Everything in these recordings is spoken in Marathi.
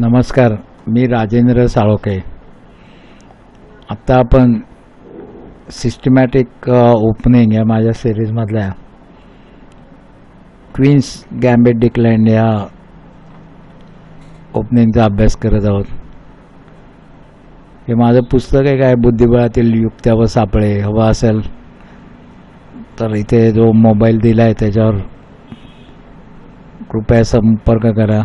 नमस्कार मी राजेंद्र साळोखे. आत्ता आपण सिस्टमॅटिक ओपनिंग या माझ्या सिरीजमधल्या क्वीन्स गॅम्बेट डिक्लाइंड या ओपनिंगचा अभ्यास करत आहोत. हे माझं पुस्तक आहे काय? बुद्धिबळातील युक्त्या व सापळे हवं असेल. तर इथे जो मोबाईल दिला आहे त्याच्यावर कृपया संपर्क करा.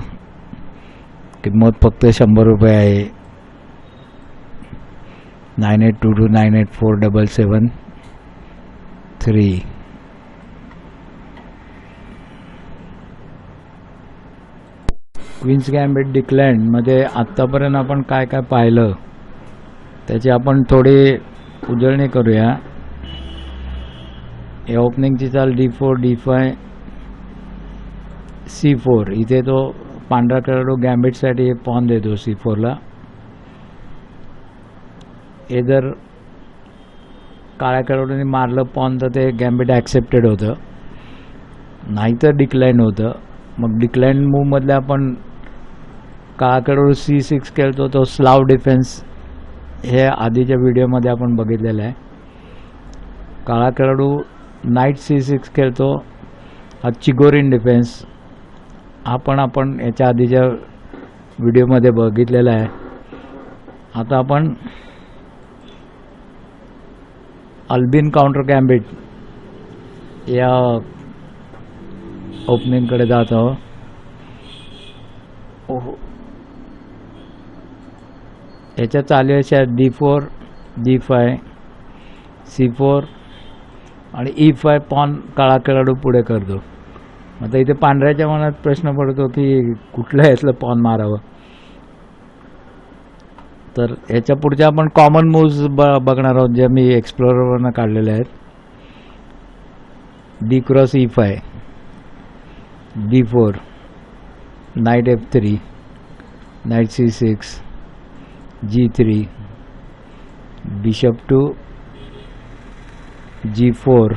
किंमत फक्त शंभर रुपये आहे. Nine eight two two nine eight four double seven three Queen's Gambit डिक्लँडमध्ये आत्तापर्यंत आपण काय काय पाहिलं त्याची आपण थोडी उजळणी करूया. या ओपनिंगची चाल d four d five c four इथे तो पांढरा खेळाडू गॅम्बिटसाठी पॉन देतो सी फोरला हे जर काळ्या खेळाडूने मारलं पॉन तर ते गॅम्बिट ॲक्सेप्टेड होतं. नाहीतर डिक्लाईन होतं. मग डिक्लाईन मूवमधल्या आपण काळा खेळाडू सी सिक्स खेळतो तो स्लाव डिफेन्स हे आधीच्या व्हिडिओमध्ये आपण बघितलेलं आहे. काळा खेळाडू नाईट सी सिक्स खेळतो हा चिगोरिन डिफेन्स हा पण आपण याच्या आधीच्या व्हिडिओमध्ये बघितलेला आहे. आता आपण अल्बिन काउंटर गॅम्बिट या ओपनिंगकडे जात आहोत. ओहो. याच्या चालू अशा d four d five c four आणि ई फाय पॉन काळा खेळाडू पुढे करतो. आता इथे पांढऱ्याच्या मनात प्रश्न पडतो की कुठलं यातलं पॉन मारावं? तर याच्या पुढच्या आपण कॉमन मूव्ज ब बघणार आहोत जे मी एक्सप्लोरवरनं काढलेल्या आहेत. D cross E five D four knight F three knight C six G three bishop two G four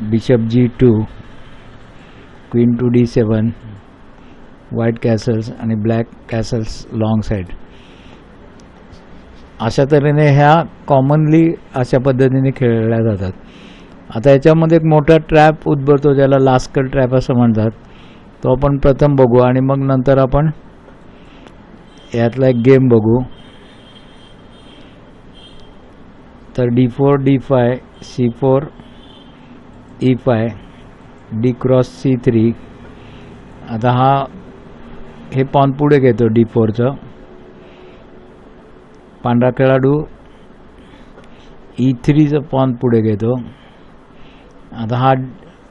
bishop G two queen two D seven white castles आणि ब्लॅक कॅसल्स लाँग साईड अशा तऱ्हेने ह्या कॉमनली अशा पद्धतीने खेळल्या जातात. आता याच्यामध्ये एक मोठा ट्रॅप उद्भवतो ज्याला लास्कर ट्रॅप असं म्हणतात. तो आपण प्रथम बघू आणि मग नंतर आपण यातला एक गेम बघू. तर d four d five c four e five d cross c three. आता हा हे पॉन पुढे घेतो डी फोरचं. पांढरा खेळाडू ई थ्रीचं पॉन पुढे घेतो. आता हा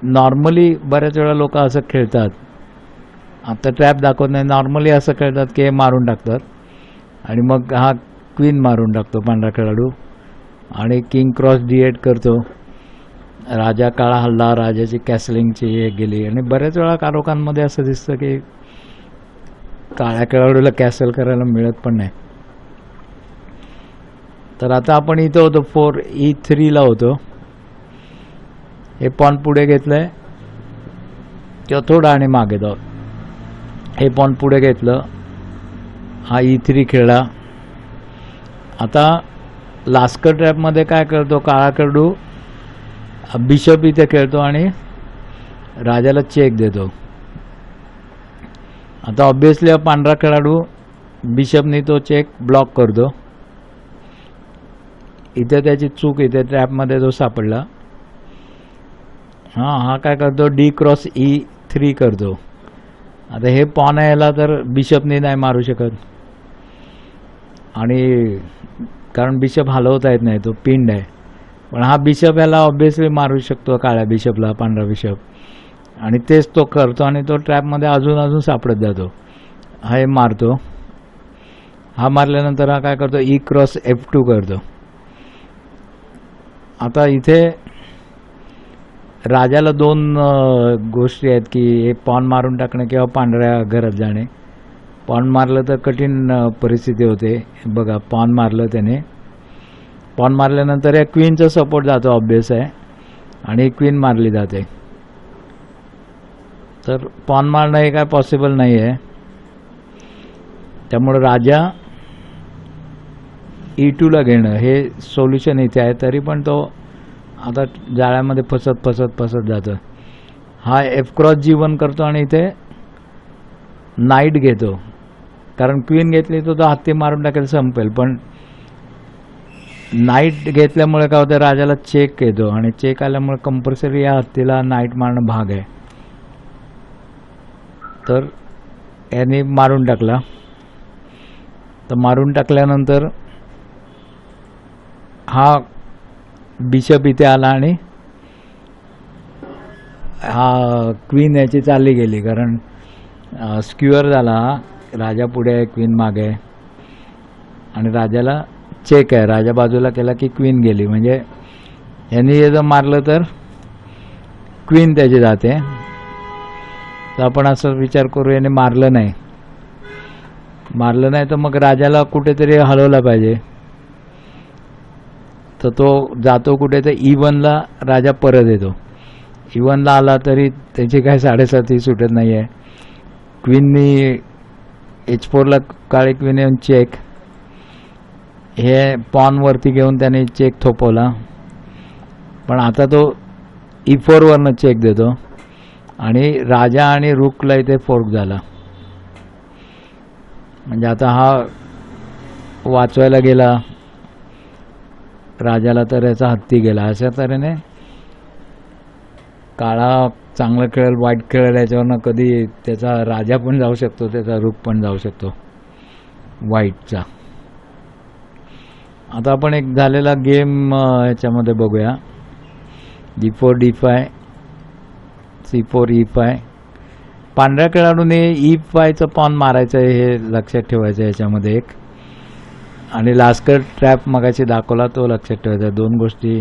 नॉर्मली बऱ्याच वेळा लोक असं खेळतात. आता ट्रॅप दाखवत नाही. नॉर्मली असं खेळतात की हे मारून टाकतात. आणि मग हा क्वीन मारून टाकतो पांढरा खेळाडू. आणि किंग क्रॉस डी एट करतो. राजा काळा हल्ला राजाची कॅसलिंगची हे गेली. आणि बऱ्याच वेळा कारोखांमध्ये असं दिसतं की काळ्या खेळाडूला कॅसल करायला मिळत पण नाही. तर आता आपण इथं होतो फोर ई थ्रीला होतो. हे पॉन पुढे घेतलंय. किंवा थोडं आणि मागे जाऊ. हे पॉन पुढे घेतलं. हा e ई थ्री खेळला. आता लास्कर ट्रॅपमध्ये काय करतो काळा खेळाडू बिशप इथे खेळतो आणि राजाला चेक देतो. आता ऑब्विसली पांढरा खेळाडू बिशपनी तो चेक ब्लॉक करतो. इथे त्याची चूक इथे ट्रॅपमध्ये जो सापडला. हां हा काय करतो? डी क्रॉस ई थ्री करतो. आता हे पॉन यायला तर बिशपनी नाही मारू शकत. आणि कारण बिशप हलवता येत नाही तो पिंड आहे. पण हा बिशप याला ऑब्विसली मारू शकतो काळ्या बिशपला पांढरा बिशप आणि तेच तो करतो आणि तो ट्रॅपमध्ये अजून अजून सापडत जातो. हा हे मारतो. हा मारल्यानंतर हा काय करतो? ई क्रॉस एफ टू करतो. आता इथे राजाला दोन गोष्टी आहेत की हे पॉन मारून टाकणे किंवा पांढऱ्या घरात जाणे. पॉन मारलं तर कठीण परिस्थिती होते. बघा पॉन मारलं त्याने. पॉन मारल्यानंतर या क्वीनचा सपोर्ट जातो ऑब्वियस आहे. आणि क्वीन मारली जाते. तर पॉन मारणं हे काय पॉसिबल नाही आहे त्यामुळं राजा e ई टूला घेणं हे सोल्युशन इथे आहे तरी पण तो आता जाळ्यामध्ये फसत फसत फसत जातं. हा एफ क्रॉस जी वन करतो आणि इथे नाईट घेतो. कारण क्वीन घेतली तर तो हत्ती मारून टाकेल संपेल. पण नाईट घेतल्यामुळे काय होतं राजाला चेक येतो आणि चेक आल्यामुळे कंपल्सरी या हत्तीला नाईट मारणं भाग आहे. तर याने मारून टाकला. तर मारून टाकल्यानंतर हा बिशप इथे आला आणि हा क्वीन याची चालली गेली कारण स्क्युअर झाला. हा राजा पुढे आहे क्वीन मागे आणि राजाला चेक आहे. राजा बाजूला केला की क्वीन गेली. म्हणजे यांनी हे जर मारलं तर क्वीन त्याची जाते. तर आपण असं विचार करू याने मारलं नाही. मारलं नाही तर मग राजाला कुठेतरी हलवला पाहिजे. तर तो जातो कुठे तर इवनला राजा परत येतो. इवनला आला तरी त्याची काय साडेसाती सुटत नाही आहे क्वीननी एच फोरला काळे क्वीन येऊन चेक हे पॉनवरती घेऊन त्याने चेक थोपवला. पण आता तो ई फोरवरनं चेक देतो. आणि राजा आणि रुकला इथे फोर्क झाला. म्हणजे आता हा वाचवायला गेला. राजाला तर याचा हत्ती गेला. अशा तऱ्हेने काळा चांगलं खेळेल वाईट खेळेल याच्यावरनं कधी त्याचा राजा पण जाऊ शकतो त्याचा रूप पण जाऊ शकतो. वाईटचा. आता आपण एक झालेला गेम याच्यामध्ये बघूया. D four d five c four e five पांढऱ्या खेळाडूने ई फायचं पॉन मारायचं हे लक्षात ठेवायचं याच्यामध्ये एक. आणि लास्कर ट्रॅप मगाशी दाखवला तो लक्षात ठेवायचा दोन गोष्टी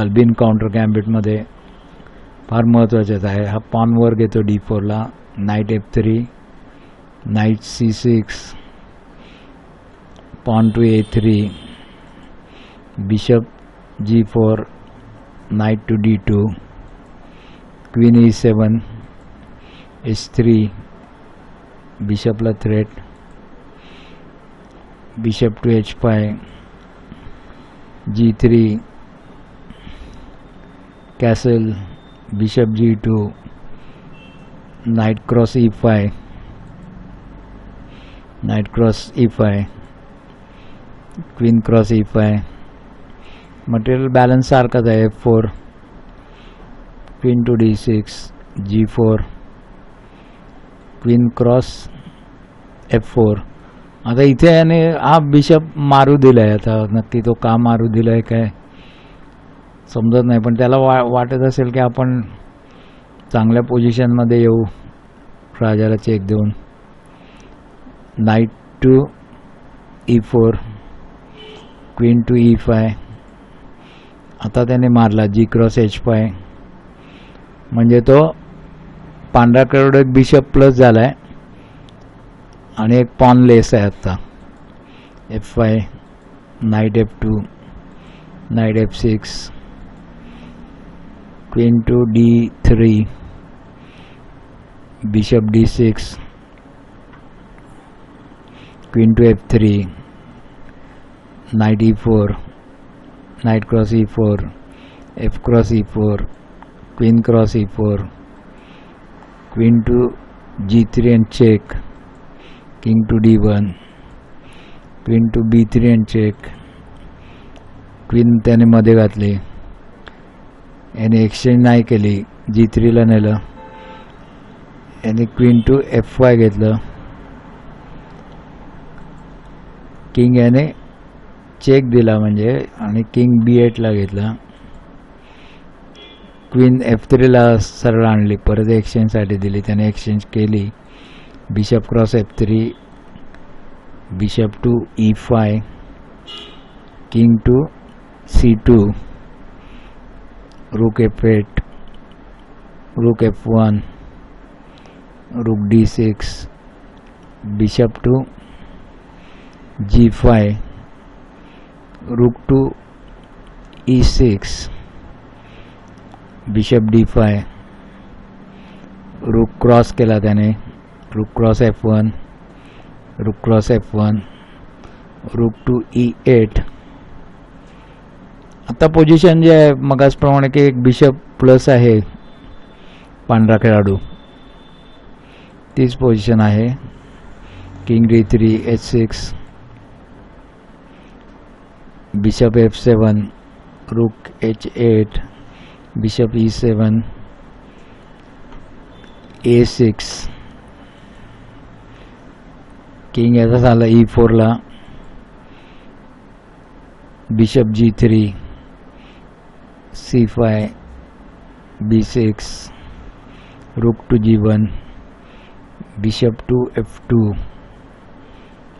अल्बिन काउंटर गॅम्बिटमध्ये फार महत्त्वाच्याच आहे. हा पॉनवर घेतो डी फोरला knight f three knight c six pawn to a three bishop g four knight to d two queen e seven h three बिशपला threat bishop to h five g three castle bishop g two knight cross e five knight cross e five queen cross e five material balance सारखाच आहे. F four queen to d six g four queen cross f four आता इथे याने हा बिशप मारू दिला आहे आता नक्की तो का मारू दिलाय काय? समजत नाही. पण त्याला वा वाटत असेल की आपण चांगल्या पोझिशनमध्ये येऊ. राजाला चेक देऊन. Knight to e four queen to e five आता त्याने मारला जी क्रॉस एच फाय म्हणजे तो पांढरा करोड एक बिशप प्लस झाला आहे आणि एक पॉन लेस आहे आत्ता f five knight f two knight f six queen to d three bishop d six queen to f three knight e four knight cross e four f cross e four queen cross e four check to g three and check king to d one queen to b three and check queen त्याने मध्ये घातली. याने एक्सचेंज नाही केली. जी थ्रीला नेलं. याने क्वीन टू एफ वाय घेतलं. किंग याने चेक दिला म्हणजे आणि किंग बी एटला घेतला. क्वीन एफ थ्रीला सरळ आणली परत एक्सचेंजसाठी दिली त्याने एक्सचेंज केली. Bishop cross f three bishop to e five king to c two rook f eight rook f one rook d six bishop to g five rook to e six bishop d five rook cross केला त्याने. Rook cross f one rook cross f one rook to e eight आता पोझिशन जे आहे मगासप्रमाणे की एक बिशप प्लस आहे पांढरा खेळाडू. तीच पोझिशन आहे. King d three h six bishop f seven rook h eight bishop e seven a six king याचा झाला ई फोरला bishop g three c five b six rook to g one bishop to f two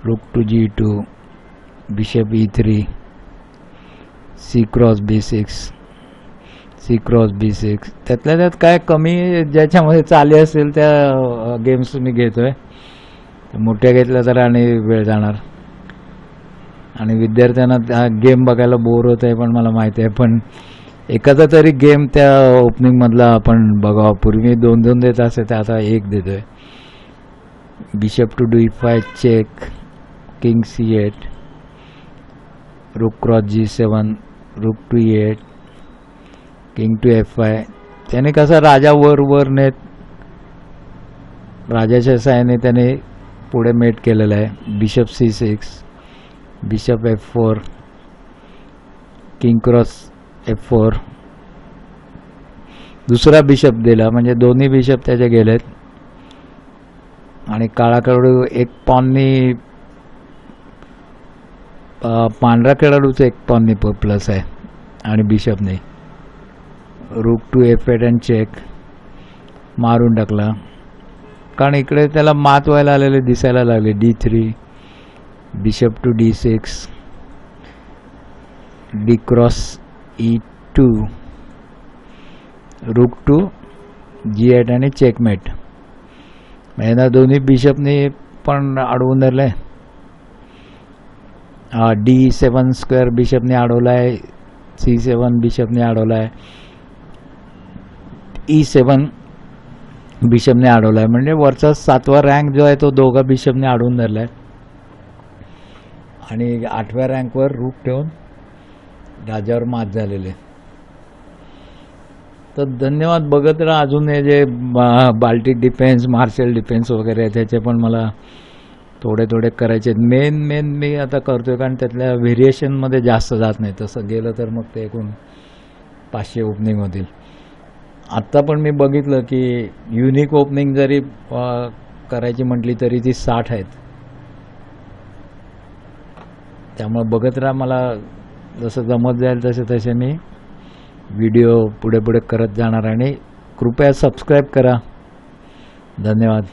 rook to g two bishop e three c cross b six. C cross b six. त्यातल्या त्यात काय कमी ज्याच्यामध्ये चाले असेल त्या गेम्स मी घेतोय. मोठ्या घेतल्या तर आणि वेळ जाणार. आणि विद्यार्थ्यांना त्या गेम बघायला बोर होत आहे पण मला माहिती आहे. पण एखादा तरी गेम त्या ओपनिंगमधला आपण बघावा. पूर्वी मी दोन दोन देत असे ते आता एक देतोय. Bishop to d five check king c eight rook cross g seven rook to eight king to f i त्याने कसा राजा वर वर नेत राजाच्या साहाय्याने त्याने पुढे मेट केलेलं आहे. Bishop c six bishop f four king cross f four. दुसरा बिशप दिला म्हणजे दोन्ही बिशप त्याचे गेलेत. आणि काळाकडू एक पॉननी पांढरा खेळाडूचं एक पॉननी प्लस आहे. आणि बिशपने. Rook to f eight and check मारून टाकला. कारण इकडे त्याला मात व्हायला आलेले दिसायला लागले. D three bishop to d six d cross e two rook to g eight आणि चेकमेट यांना दोन्ही बिशपने पण अडवून धरलं आहे डी सेवन स्क्वेअर बिशपने अडवला आहे सी सेवन बिशपने अडवला आहे ई सेवन बिशपने अडवला आहे म्हणजे वरचा सातवा रँक जो आहे तो दोघा बिशपने अडवून धरला आहे आणि आठव्या रँकवर रूप ठेवून राजावर मात झालेले तर धन्यवाद बघत राहा. अजून हे जे बा- बाल्टिक डिफेन्स मार्शल डिफेन्स वगैरे आहे त्याचे पण मला थोडे थोडे करायचे. आहेत मेन मेन मी आता करतोय कारण त्यातल्या व्हेरिएशनमध्ये जास्त जात नाही. तसं गेलं तर मग ते एकूण पाचशे ओपनिंग होतील. आत्ता पण मी बघितलं की युनिक ओपनिंग जरी करायची म्हटली तरी ती साठ आहेत. त्यामुळे बघत राहा मला जसं जमत जाईल तसे तसे मी व्हिडिओ पुढे पुढे करत जाणार आणि कृपया सबस्क्राईब करा. धन्यवाद.